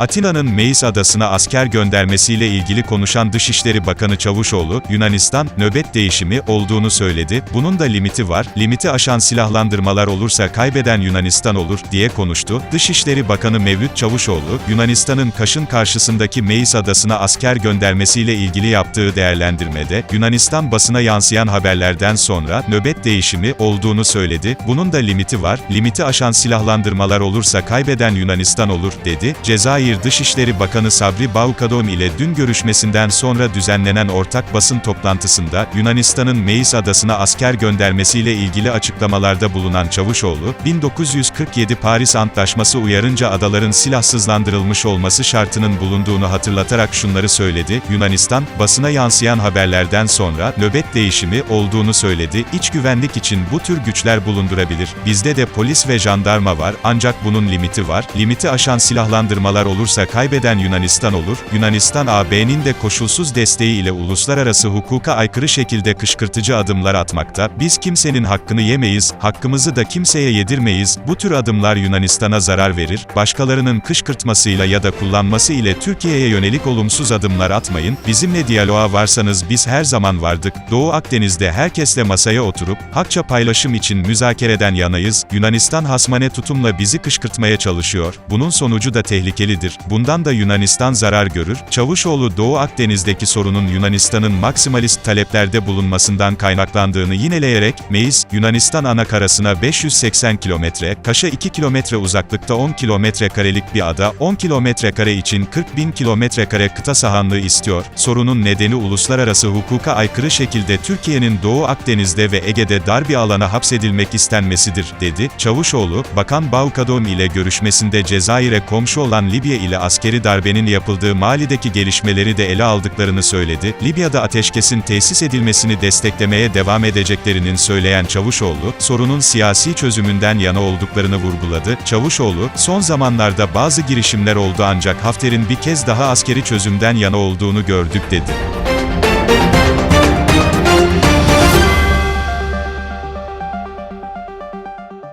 Atina'nın Meis adasına asker göndermesiyle ilgili konuşan Dışişleri Bakanı Çavuşoğlu, Yunanistan, nöbet değişimi olduğunu söyledi, bunun da limiti var, limiti aşan silahlandırmalar olursa kaybeden Yunanistan olur, diye konuştu. Dışişleri Bakanı Mevlüt Çavuşoğlu, Yunanistan'ın Kaş'ın karşısındaki Meis adasına asker göndermesiyle ilgili yaptığı değerlendirmede, Yunanistan basına yansıyan haberlerden sonra, nöbet değişimi olduğunu söyledi, bunun da limiti var, limiti aşan silahlandırmalar olursa kaybeden Yunanistan olur, dedi. Cezayir Dışişleri Bakanı Sabri Baukadom ile dün görüşmesinden sonra düzenlenen ortak basın toplantısında, Yunanistan'ın Meis adasına asker göndermesiyle ilgili açıklamalarda bulunan Çavuşoğlu, 1947 Paris Antlaşması uyarınca adaların silahsızlandırılmış olması şartının bulunduğunu hatırlatarak şunları söyledi, Yunanistan, basına yansıyan haberlerden sonra, nöbet değişimi olduğunu söyledi, İç güvenlik için bu tür güçler bulundurabilir, bizde de polis ve jandarma var, ancak bunun limiti var, limiti aşan silahlandırmalar olursa kaybeden Yunanistan olur, Yunanistan AB'nin de koşulsuz desteği ile uluslararası hukuka aykırı şekilde kışkırtıcı adımlar atmakta, biz kimsenin hakkını yemeyiz, hakkımızı da kimseye yedirmeyiz, bu tür adımlar Yunanistan'a zarar verir, başkalarının kışkırtmasıyla ya da kullanması ile Türkiye'ye yönelik olumsuz adımlar atmayın, bizimle diyaloğa varsanız biz her zaman vardık, Doğu Akdeniz'de herkesle masaya oturup, hakça paylaşım için müzakereden yanayız, Yunanistan hasmane tutumla bizi kışkırtmaya çalışıyor, bunun sonucu da tehlikelidir, bundan da Yunanistan zarar görür, Çavuşoğlu Doğu Akdeniz'deki sorunun Yunanistan'ın maksimalist taleplerde bulunmasından kaynaklandığını yineleyerek, Meis, Yunanistan ana karasına 580 kilometre, Kaş'a 2 kilometre uzaklıkta 10 kilometre karelik bir ada, 10 kilometre kare için 40 bin kilometre kare kıta sahanlığı istiyor. Sorunun nedeni uluslararası hukuka aykırı şekilde Türkiye'nin Doğu Akdeniz'de ve Ege'de dar bir alana hapsedilmek istenmesidir, dedi. Çavuşoğlu, Bakan Baukadom ile görüşmesinde Cezayir'e komşu olan Libya ile askeri darbenin yapıldığı Mali'deki gelişmeleri de ele aldıklarını söyledi. Libya'da ateşkesin tesis edilmesini desteklemeye devam edeceklerinin söyleyen Çavuşoğlu, sorunun siyasi çözümünden yana olduklarını vurguladı. Çavuşoğlu, son zamanlarda bazı girişimler oldu ancak Hafter'in bir kez daha askeri çözümden yana olduğunu gördük dedi.